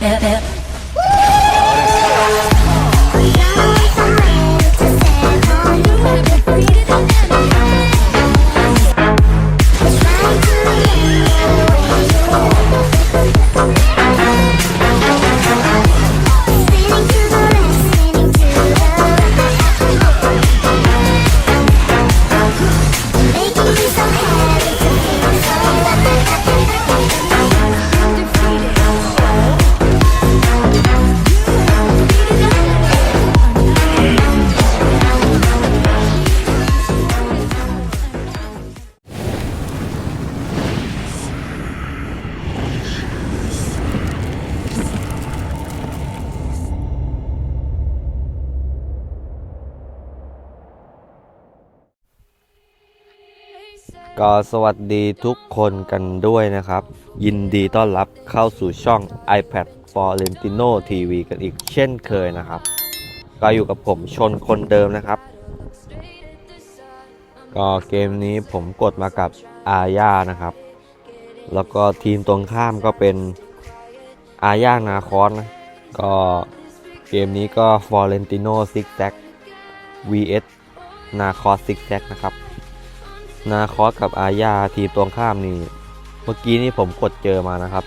Yeah, yeah. ก็สวัสดีทุกคนกันด้วยนะครับ ยินดีต้อนรับเข้าสู่ช่อง iPad for Lentino TV กันอีกเช่นเคยนะครับ ก็อยู่กับผมชนคนเดิมนะครับ ก็เกมนี้ผมกดมากับอาญานะครับ แล้วก็ทีมตรงข้ามก็เป็นอาญานาคอนนะก็เกมนี้ก็ Florentino Six z a g vs นาคอส Six z a g นะครับ นาคอสกับอาญาทีมตรงข้ามนี่ เมื่อกี้นี่ผมกดเจอมานะครับ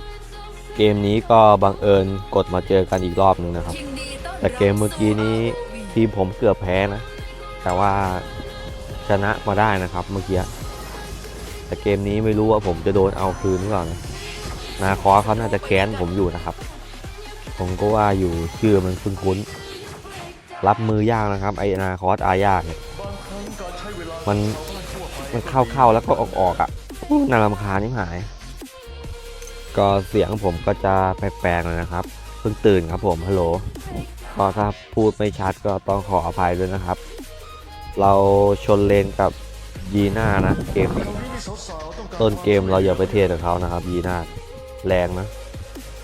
เกมนี้ก็บังเอิญกดมาเจอกันอีกรอบหนึ่งนะครับ แต่เกมเมื่อกี้นี้ทีมผมเกือบแพ้นะ แต่ว่าชนะมาได้นะครับเมื่อกี้ แต่เกมนี้ไม่รู้ว่าผมจะโดนเอาคืนหรือเปล่านะนาคอสเขาน่าจะแค้นผมอยู่นะครับ ผมก็ว่าอยู่ชื่อมันคุ้นๆรับมือยากนะครับไอนาคอสอาญาเนี่ยมัน มันเข้าเข้าๆแล้วก็ออกออกๆอะน่ารำคาญนี่หาย ก็เสียงผมก็จะแปลกๆหน่อยนะครับ เพิ่งตื่นครับผมฮัลโหลก็ถ้าพูดไม่ชัดก็ต้องขออภัยด้วยนะครับ เราชนเลนกับยีน่านะเกมนี้ต้นเกมเราอย่าไปเทียบกับเขานะครับ ยีน่าแรงนะ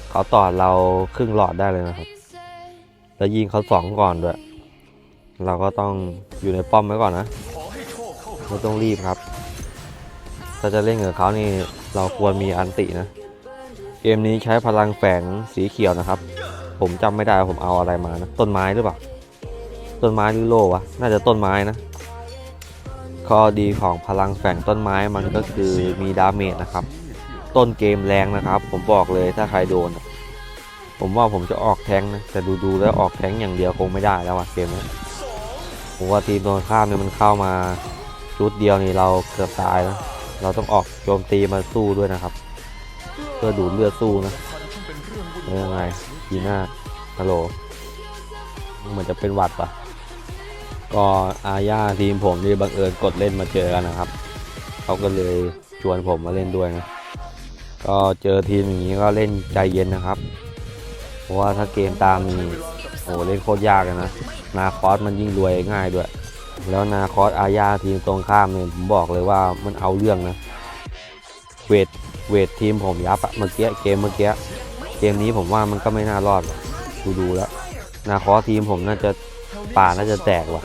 เขาต่อเราครึ่งหลอดได้เลยนะครับ แล้วยิงเขาสองก่อนด้วย เราก็ต้องอยู่ในป้อมไว้ก่อนนะ ไม่ต้องรีบครับ ถ้าจะเล่นกับเขานี่เราควรมีอันตินะ เกมนี้ใช้พลังแฝงสีเขียวนะครับ ผมจำไม่ได้ว่าผมเอาอะไรมานะ ต้นไม้หรือเปล่า ต้นไม้หรือโล่วะ น่าจะต้นไม้นะ ข้อดีของพลังแฝงต้นไม้มันก็คือมีดาเมจนะครับ ต้นเกมแรงนะครับ ผมบอกเลยถ้าใครโดน ผมว่าผมจะออกแทงนะ แต่ดูๆแล้วออกแทงอย่างเดียวคงไม่ได้แล้วว่ะเกมนี้ผมว่าทีมตรงข้ามเนี่ยมันเข้ามา ชุดเดียวนี่เราเกือบตายแล้วเราต้องออกโจมตีมาสู้ด้วยนะครับ เพื่อดูดเลือดสู้นะเป็นยังไงยีน่าฮัลโหลเหมือนจะเป็นหวัดปะก็อาญาทีมผมนี่บังเอิญกดเล่นมาเจอกันนะครับเขาก็เลยชวนผมมาเล่นด้วยนะก็เจอทีมอย่างนี้ก็เล่นใจเย็นนะครับ เพราะว่าถ้าเกมตามนี่โอ้เล่นโคตรยากเลยนะนาคอสมันยิ่งรวยง่ายด้วย แล้วนาคอสอาญาทีมตรงข้ามเนี่ยผมบอกเลยว่ามันเอาเรื่องนะ เวทเวททีมผมยับอะเมื่อกี้เกมเมื่อกี้เกมนี้ผมว่ามันก็ไม่น่ารอดดูดูแล้ว นาคอสทีมผมน่าจะป่าน่าจะแตกว่ะ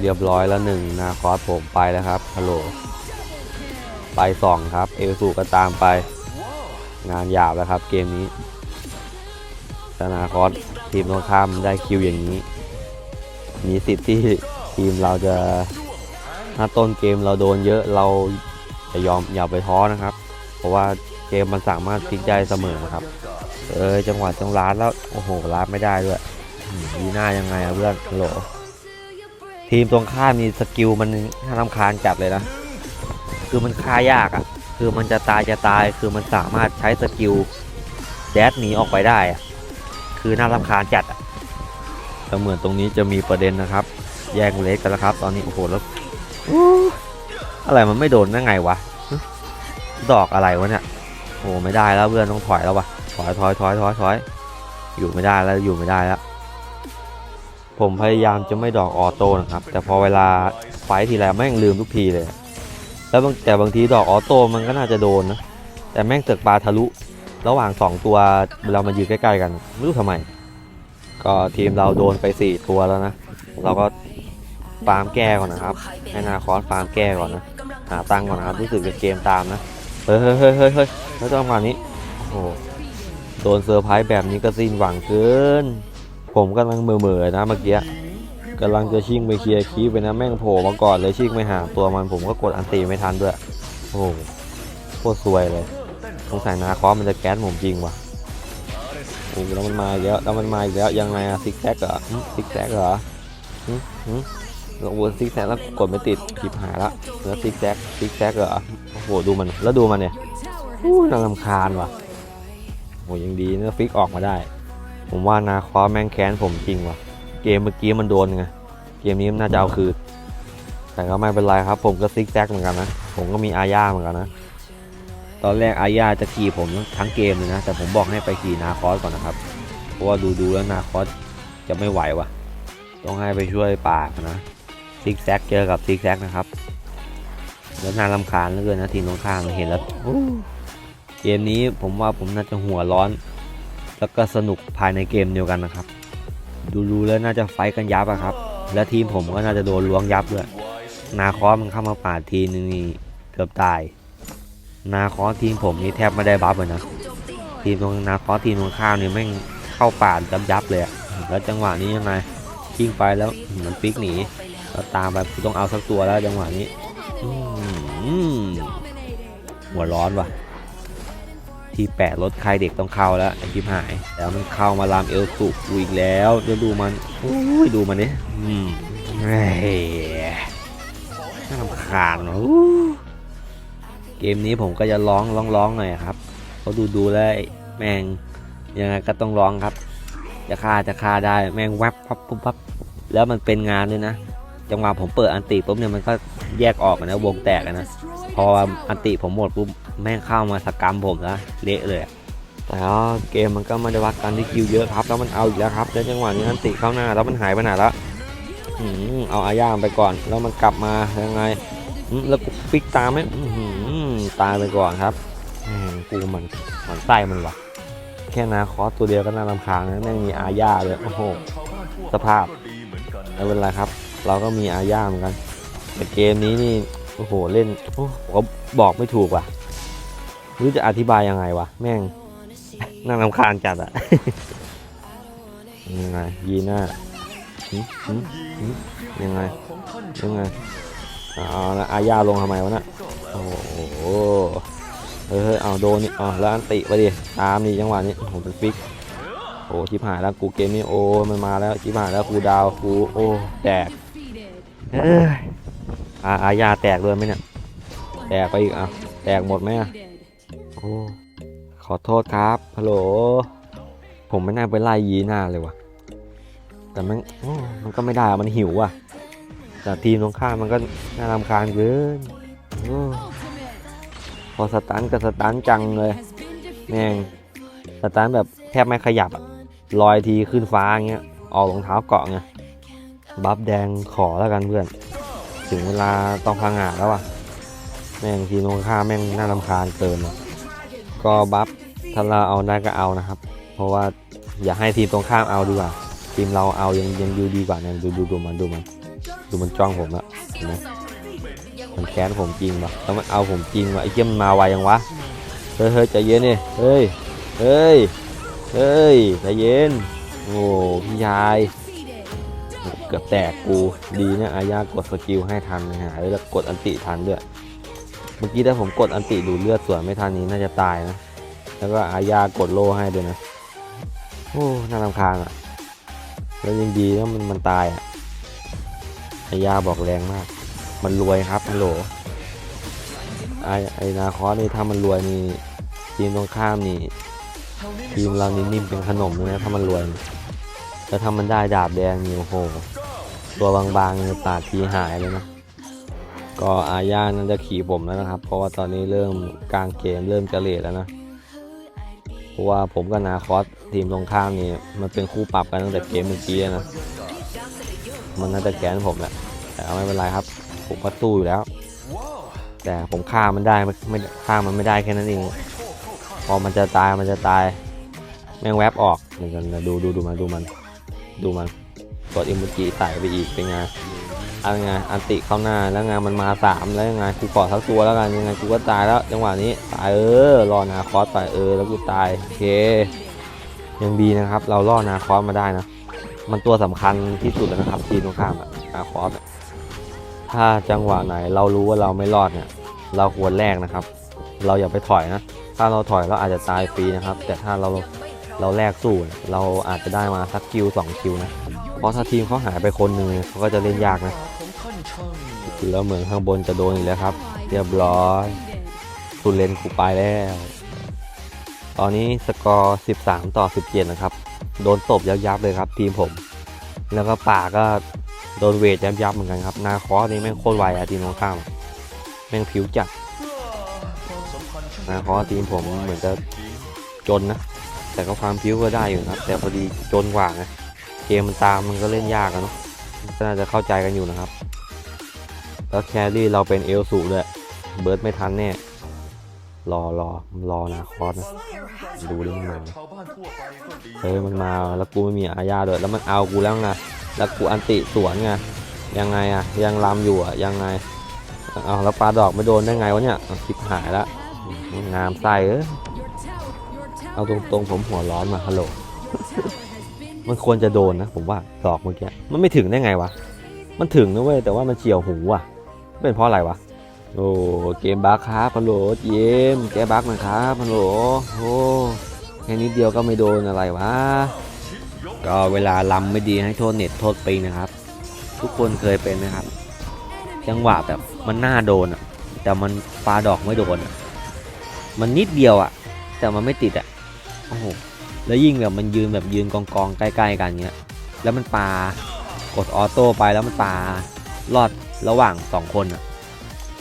เรียบร้อยแล้วหนึ่งนาคอสผมไปแล้วครับฮัลโหลไปสองครับ เอลสูก็ตามไป งานหยาบแล้วครับ เกมนี้แต่นาคอสทีมตรงข้ามได้คิวอย่างนี้ มีสิทธิ์ที่ ทีมเราจะถ้าต้นเกมเราโดนเยอะเราจะยอมอย่าไปท้อนะครับ เพราะว่าเกมมันสามารถพลิกได้เสมอนะครับ เออจังหวะจังร้านแล้วโอ้โหร้านไม่ได้ด้วยอืมยีหน้ายังไงเพื่อนโหลทีมตรงข้ามมีสกิลมันน่ารำคาญจัดเลยนะ คือมันฆ่ายากอะ่ะ คือมันจะตายจะตาย คือมันสามารถใช้สกิลแดดหนีออกไปได้อะคือน่ารำคาญจัดอะแต่เหมือนตรงนี้จะมีประเด็นนะครับ แย่งเล็กกันแล้วครับ ตอนนี้โอ้โหแล้วอะไรมันไม่โดนได้ไงวะดอกอะไรวะเนี่ยโอ้ไม่ได้แล้วเพื่อนต้องถอยแล้ววะถอยถอยถอยถอยถอยอยู่ไม่ได้แล้วอยู่ไม่ได้แล้วผมพยายามจะไม่ดอกออโต้นะครับ แต่พอเวลาไฟท์ทีไรแม่งลืมทุกทีเลย แล้วแต่บางทีดอกออโต้มันก็น่าจะโดนนะแต่แม่งเตึกปลาทะลุ ระหว่างสองตัวเวลามันยืนใกล้ๆกันไม่รู้ทำไม ก็ทีมเราโดนไป 4 ตัวแล้วนะ เราก็ ฟาร์มแก้ก่อนนะครับให้นาคอสฟาร์มแก้ก่อนนะหาตังก่อนนะครับรู้สึกจะเกมตามนะเฮ้ยเฮ้ยเฮ้ยเฮ้ยเฮ้ยแล้วจังหวะนี้โอ้โหโดนเซอร์ไพรส์แบบนี้ก็สิ้นหวังเกิน ผมกำลังเหม่อๆนะเมื่อกี้กำลังจะชิงไปเคลียร์คีไปนะแม่งโผล่มาก่อนเลยชิงไปหาตัวมันผมก็กดอันตีไม่ทันด้วยโอ้โหโคตรซวยเลยสงสัยนาคอสมันจะแก๊สผมจริงว่ะโอ้แล้วมันมาอีกแล้วแล้วมันมาอีกแล้วยังไงอะซิกแซกเหรอซิกแซกเหรอ หึหึเราวนซิกแซกแล้วกดไม่ติดคลิปหายละแล้วซิกแซกซิกแซกเหรอโอ้โหดูมันแล้วดูมันเนี่ยอู้น่ารำคาญว่ะโอ้ยังดีนะฟิกออกมาได้ ผมว่านาคอสแม่งแค้นผมจริงว่ะ เกมเมื่อกี้มันโดนไงเกมนี้มันน่าจะเอาคืนแต่ก็ไม่เป็นไรครับ ผมก็ซิกแซกเหมือนกันนะผมก็มีอาญาเหมือนกันนะตอนแรกอาญาจะขี่ผมทั้งเกมเลยนะแต่ผมบอกให้ไปขี่นาคอสก่อนนะครับเพราะว่าดูดูแล้วนาคอสจะไม่ไหวว่ะ ต้องให้ไปช่วยป่านะ ซิกแซกเจอกับซิกแซกนะครับแล้วน่ารำคาญเหลือเกินนะทีมตรงข้ามเห็นแล้วเกมนี้ผมว่าผมน่าจะหัวร้อน แล้วก็สนุกภายในเกมเดียวกันนะครับ ดูๆแล้วน่าจะไฟท์กันยับอะครับ และทีมผมก็น่าจะโดนล้วงยับด้วยนาคอมันเข้ามาปาดทีนึงนี่เกือบตาย นาคอทีมผมนี่แทบไม่ได้บัฟเลยนะทีมตรงนาคอทีมตรงข้ามนี่แม่งเข้าปาดยับยับเลยอะแล้วจังหวะนี้ยังไงยิงไปแล้วมันฟิกหนี แล้วตามไปต้องเอาสักตัวแล้วจังหวะนี้หัวร้อนว่ะ ที่แปะรถใครเด็กต้องเข้าแล้วไอ้ชิบหาย แล้วมันเข้ามาลามเอลสุกูอีกแล้วเดี๋ยวดูมันโอ้ยดูมันนี่อืมเฮ้ยน่ารำคาญเนอะเกมนี้ผมก็จะร้องร้องร้องหน่อยครับเขาะดูดูแล้วแม่งยังไงก็ต้องร้องครับ จะฆ่าจะฆ่าได้แม่งแวบพับปุ๊บพับแล้วมันเป็นงานด้วยนะ จังหวะผมเปิดอันติปุ๊บเนี่ยมันก็แยกออกนะวงแตกนะพออันติผมหมดปุ๊บแม่งเข้ามาสกรรมผมแล้วเละเลยแต่เกมมันก็ไม่ได้วัดกันที่คิวเยอะครับแล้วมันเอาอีกแล้วครับแล้วจังหวะนี้อันติเข้าหน้าแล้วมันหายไปไหนแล้วอเอาอาย่างไปก่อน แล้วมันกลับมายังไงแล้วกูฟิกตามไหมตายไปก่อนครับแม่งกูมันมันไส้มันวะแค่นาคอสตัวเดียวก็น่ารำคาญนะแม่งมีอาญาเลยโอ้โหสภาพไม่เป็นไรครับ เราก็มีอาญาเหมือนกัน แต่เกมนี้นี่โอ้โหเล่นโอ้ผมก็บอกไม่ถูกว่ะรู้จะอธิบายยังไงวะแม่งน่ารำคาญจัดอะยังไงยีน่ายังไงยังไงเอาละอาญาลงทำไมวะน่ะโอ้โหเฮ้ยเอาโดนนี่เอแล้วอันติไปดิตามนี่จังหวะนี้โอ้โหเป็นฟิกโอ้ชิบหายแล้วกูเกมนี้โอ้มันมาแล้วชิบหายแล้วกูดาวกูโอ้แตก เอ้ยอาอาญาแตกเลยไหมเนี่ย แตกไปอีกอะ แตกหมดไหมอะโอ้ขอโทษครับฮัลโหล ผมไม่น่าไปไล่ยีหน้าเลยว่ะ แต่มันมันก็ไม่ได้อะมันหิวอะ แต่ทีมตรงข้ามมันก็น่ารำคาญเกินพอสตันกับสตันจังเลยแม่งสตันแบบแทบไม่ขยับลอยทีขึ้นฟ้าอย่างเงี้ย ออกรองเท้าเกาะไง บัฟแดงขอแล้วกันเพื่อน ถึงเวลาต้องพังงาแล้วอะแม่งทีมตรงข้าแม่งน่ารำคาญเกินก็บัฟถ้าเราเอาได้ก็เอานะครับ เพราะว่าอย่าให้ทีมตรงข้ามเอาดีกว่า ทีมเราเอายังยังดูดีกว่าเนี่ยดูดูดูมันดูมันดูมันจ้องผมละเห็นไหมมันแค้นผมจริงว่ะแล้วมันเอาผมจริงวะไอ้เหี้ยมันมาไวยังวะ เฮ้ยเฮ้ยใจเย็นนี่เฮ้ย เฮ้ย เฮ้ยใจเย็น โอ้พี่ชาย กือบแตกกูดีนะอาญากดสกิลให้ทันนะฮะแล้วกดอันติทันด้วยเมื่อกี้ถ้าผมกดอันติดูเลือดส่วนไม่ทันนี้น่าจะตายนะ แล้วก็อาญากดโล่ให้ด้วยนะโอ้น่ารำคาญอะ แล้วยังดีนะมันมันตายอะอาญาบอกแรงมาก มันรวยครับฮัลโหลไอไอนาคอสนี่ถ้ามันรวยนี่ทีมตรงข้ามนี่ทีมเรานี่นิ่มเป็นขนมเลยนะถ้ามันรวยแล้วถ้ามันได้ดาบแดงนี่โอ้โห ตัวบางๆเนี่ยปาดทีหายเลยนะ ก็อาญานั่นจะขี่ผมแล้วนะครับ เพราะว่าตอนนี้เริ่มกลางเกมเริ่มจะเลทแล้วนะเพราะว่าผมกับนาคอสทีมตรงข้ามนี่มันเป็นคู่ปรับกันตั้งแต่เกมเมื่อกี้นะ มันน่าจะแกนผมแหละแต่ไม่เป็นไรครับ ผมก็สู้อยู่แล้ว แต่ผมฆ่ามันได้ไม่ฆ่ามันไม่ได้แค่นั้นเองพอมันจะตายมันจะตาย แม่งแวบออกเหมือนกันนะดูดูดูมันดูมัน ดูมัน กดอิมูจิใส่ไปอีกเป็นไงเอาไงอันติเข้าหน้าแล้วไงมันมาสามแล้วยังไงกูกอทั้งตัวแล้วกันยังไงกูก็ตายแล้วจังหวะนี้ตายเออรอนาคอสไปเออแล้วกูตายโอเคยังดีนะครับ เราล่อนาคอสมาได้นะมันตัวสำคัญที่สุดแล้วนะครับทีมตรงข้ามอะนาคอสถ้าจังหวะไหนเรารู้ว่าเราไม่รอดเนี่ย เราควรแลกนะครับ เราอย่าไปถอยนะถ้าเราถอยเราอาจจะตายฟรีนะครับ แต่ถ้าเราเราแลกสู้เราอาจจะได้มาสักคิวสองคิวนะ ราะถ้าทีมเขาหายไปคนหนึ่งเขาก็จะเล่นยากนะแล้วเหมือนข้างบนจะโดนอีกแล้วครับ เรียบร้อยทุนเลนกูไปแล้ว ตอนนี้สกอร์ 13 ต่อ 17 นะครับ โดนตบยับยับๆเลยครับ ทีมผม แล้วก็ป่าก็โดนเวทยับยับๆเหมือนกันครับ นาคอสนี่แม่งโคตรไวอะทีมตรงข้ามแม่งผิวจัดนาคอสทีมผมเหมือนจะจนนะ แต่ก็ความผิวก็ได้อยู่นะครับแต่พอดีจนกว่าไง เกมมันตามมันก็เล่นยากอะเนาะก็น่าจะเข้าใจกันอยู่นะครับ แล้วแครี่เราเป็นเอลสูด้วย เบิร์ดไม่ทันแน่ รอรอรอนาคอสนะ ดูเรื่องมันเฮ้ยมันมาแล้วกูไม่มีอาญาด้วย แล้วมันเอากูแล้วไง แล้วกูอันติสวนไง ยังไงอะยังลำอยู่อะยังไง เอาแล้วปลาดอกไม่โดนได้ไงวะเนี่ยคลิปหายละงามไส้เอ้ยเอาตรงๆผมหัวร้อนมาฮัลโหล มันควรจะโดนนะผมว่าดอกเมื่อกี้มันไม่ถึงได้ไงวะ มันถึงนะเว้ยแต่ว่ามันเฉียวหูว่ะ เป็นเพราะอะไรวะ โอ้เกมบั๊กครับฮัลโหลเยมแกบั๊กหนะครับฮัลโหลโอ้แค่นิดเดียวก็ไม่โดนอะไรวะ ก็เวลาลำไม่ดีให้โทษเน็ตโทษปิงนะครับ ทุกคนเคยเป็นนะครับ จังหวะแบบมันน่าโดนอะแต่มันปาดอกไม่โดนอะมันนิดเดียวอะแต่มันไม่ติดอะโอ้โห แล้วยิ่งแบบมันยืนแบบยืนกองกองๆใกล้ๆกันเงี้ย แล้วมันปากดออโต้ไปแล้วมันปารอดระหว่างสองคนอะ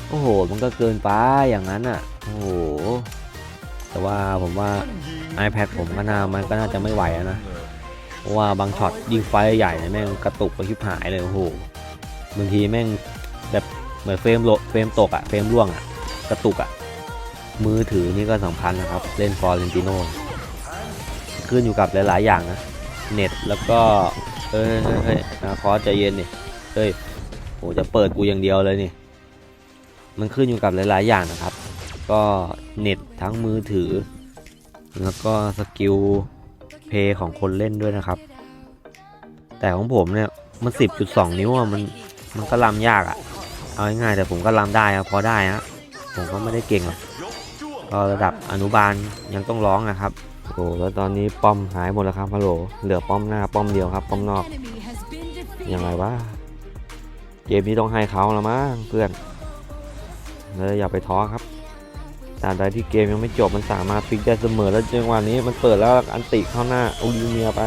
โอ้โห มันก็เกินไปอย่างนั้นอะ โอ้โห แต่ว่าผมว่า iPad ผมก็น่ามันก็น่าจะไม่ไหวนะ เพราะว่าบางช็อตยิงไฟใหญ่เนี่ยแม่งกระตุกไปชิบหายเลยโอ้โห บางทีแม่งแบบเหมือนเฟรมโลเฟรมตกอะเฟรมร่วงอะกระตุกอะมือถือนี่ก็สำคัญนะครับ เล่นฟอร์เรนติโน ขึ้นอยู่กับหลาย ๆ อย่างนะ เน็ตแล้วก็เอ้ยเฮ้ยเฮ้ยนาคอใจเย็นนี่เฮ้ยโหจะเปิดกูอย่างเดียวเลยนี่ มันขึ้นอยู่กับหลาย ๆ อย่างนะครับ ก็เน็ตทั้งมือถือ แล้วก็สกิลเพย์ของคนเล่นด้วยนะครับ แต่ของผมเนี่ยมัน 10.2 นิ้วอะมันมันก็ลำยากอะเอาง่ายๆแต่ผมก็ลำได้อะพอได้ฮะผมก็ไม่ได้เก่งหรอกก็ระดับอนุบาลยังต้องร้องนะครับ โอ้แล้วตอนนี้ป้อมหายหมดแล้วครับฮัลโหลเหลือป้อมหน้าป้อมเดียวครับ ป้อมนอกยังไงวะเกมนี้ต้องให้เขาละมั้งเพื่อนแล้วอย่าไปท้อครับตราบใดที่เกมยังไม่จบมันสามารถพลิกได้เสมอแล้วจังหวะนี้มันเปิดแล้วอันติเข้าหน้าอาลิเมียไป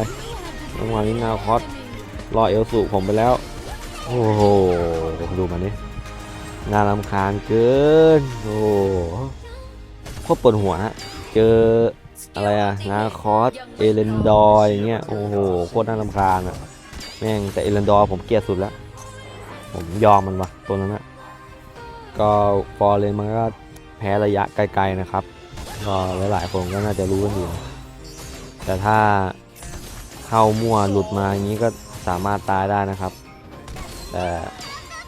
จังหวะนี้นาคอสรอเอลสูผมไปแล้วโอ้โหดูมันนี่น่ารำคาญเกินโอ้โหโคตรปวดหัวฮะเจอ อะไรอะนาคอสเอเลนดอร์อย่างเงี้ย โอ้โห โคตรน่ารำคาญอะแม่งแต่เอเลนดอร์ผมเกลียดสุดแล้ว ผมยอมมันวะตัวนั้นอะก็ฟอร์เรนมันก็แพ้ระยะไกลๆนะครับ ก็หลายๆคนก็น่าจะรู้กันอยู่ แต่ถ้าเข้ามั่วหลุดมาอย่างนี้ก็สามารถตายได้นะครับ แต่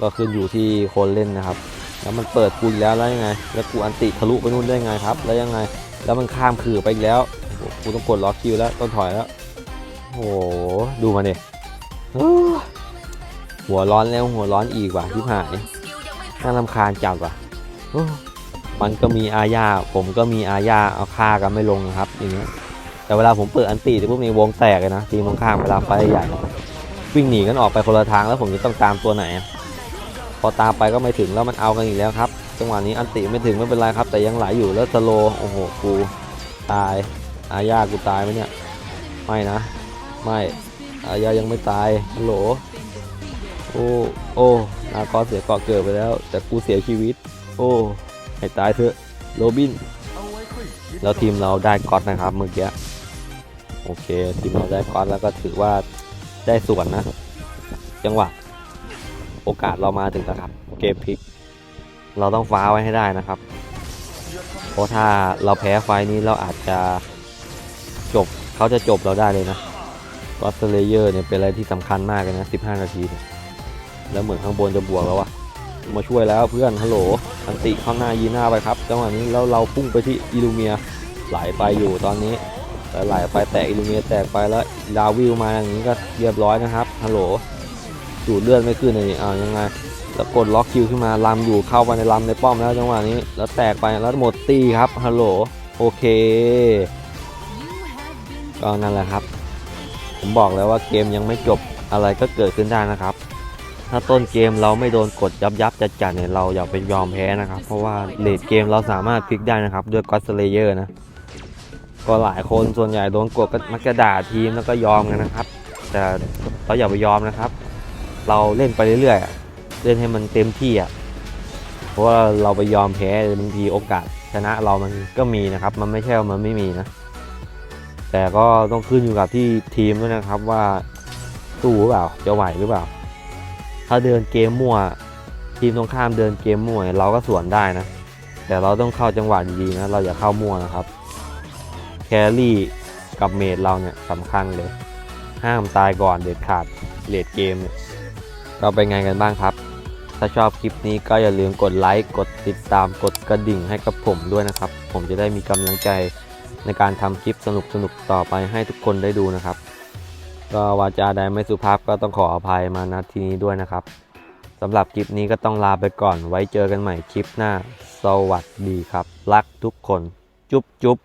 ก็ขึ้นอยู่ที่คนเล่นนะครับ แล้วมันเปิดกูอีกแล้วแล้วยังไง แล้วกูอันติทะลุไปนู่นได้ไงครับ แล้วยังไง แล้วมันข้ามคือไปอีกแล้วกูต้องกดล็อกคิวแล้วต้องถอยแล้วโอ้โหดูมาดิเอ้อหัวร้อนแล้วหัวร้อนอีกว่ะที่หายน่ารำคาญจัดว่ะมันก็มีอาญาผมก็มีอาญาเอาฆ่ากันไม่ลงนะครับ อย่างเงี้ยแต่เวลาผมเปิดอันตีที่พวกนี้วงแตกเลยนะทีมตรงข้ามเวลาไฟใหญ่วิ่งหนีกันออกไปคนละทางแล้วผมจะต้องตามตัวไหน พอตามไปก็ไม่ถึงแล้วมันเอากันอีกแล้วครับ จังหวะนี้อันติไม่ถึงไม่เป็นไรครับ แต่ยังไหลอยู่แล้วสโลโอ้โหกูตายอาญากูตายไหมเนี่ยไม่นะ ไม่อาญายังไม่ตายฮัลโหลโอ้โอ้นาคอเสียเกาะเกิดไปแล้ว แต่กูเสียชีวิต โอ้ให้ตายเถอะโรบินแล้วทีมเราได้ก๊อตนะครับเมื่อกี้โอเคทีมเราได้ก๊อตแล้วก็ถือว่าได้ส่วนนะ จังหวะ โอกาสเรามาถึงแล้วครับ เกมพลิก เราต้องฟ้าไว้ให้ได้นะครับ เพราะถ้าเราแพ้ไฟนี้เราอาจจะจบเขาจะจบเราได้เลยนะวัตเตอร์เลเยอร์เนี่ยเป็นอะไรที่สำคัญมากเลยนะ 15 นาทีเนี่ยแล้วเหมือนข้างบนจะบวกแล้ววะมาช่วยแล้วเพื่อนฮัลโหลอันติเข้าหน้ายีหน้าไปครับจังหวะนี้แล้วเราพุ่งไปที่อิลูเมียไหลไปอยู่ตอนนี้แต่ไหลไปแตกอิลูเมียแตกไปแล้วดาวิวมาอย่างนี้ก็เรียบร้อยนะครับฮัลโหลดูดเลือดไม่ขึ้นเลยนี่อ้ายังไง แล้วกดล็อกคิวขึ้นมาลำอยู่เข้าไปในลำในป้อมแล้วจังหวะนี้ แล้วแตกไปแล้วหมดตีครับฮัลโหลโอเคก็นั่นแหละครับ ผมบอกแล้วว่าเกมยังไม่จบอะไรก็เกิดขึ้นได้นะครับ ถ้าต้นเกมเราไม่โดนกดยับยับจัดจัดเนี่ยเราอย่าไปยอมแพ้นะครับ เพราะว่าเลดเกมเราสามารถพลิกได้นะครับ ด้วยก็สเลเยอร์นะ ก็หลายคนส่วนใหญ่โดนกดก็มักจะด่าทีมแล้วก็ยอมกันนะครับ แต่เราอย่าไปยอมนะครับ เราเล่นไปเรื่อยๆ เล่นให้มันเต็มที่อะเพราะว่าเราไปยอมแพ้บางทีโอกาส ชนะเรามันก็มีนะครับ มันไม่ใช่ว่ามันไม่มีนะ แต่ก็ต้องขึ้นอยู่กับที่ทีมด้วยนะครับว่าสู้หรือเปล่าจะไหวหรือเปล่า ถ้าเดินเกมมั่ว ทีมตรงข้ามเดินเกมมั่วเราก็สวนได้นะ แต่เราต้องเข้าจังหวะดีๆนะเราอย่าเข้ามั่วนะครับแครี่กับเมดเราเนี่ยสำคัญเลย ห้ามตายก่อนเด็ดขาดเลดเกมเนี่ยก็เป็นไงกันบ้างครับ ถ้าชอบคลิปนี้ก็อย่าลืมกดไลค์ กดติดตาม กดกระดิ่งให้กับผมด้วยนะครับ ผมจะได้มีกำลังใจในการทำคลิปสนุกๆต่อไปให้ทุกคนได้ดูนะครับ ก็วาจาใดไม่สุภาพก็ต้องขออภัยมาณที่นี้ด้วยนะครับสำหรับคลิปนี้ก็ต้องลาไปก่อน ไว้เจอกันใหม่คลิปหน้า สวัสดีครับ รักทุกคน จุ๊บจุ๊บ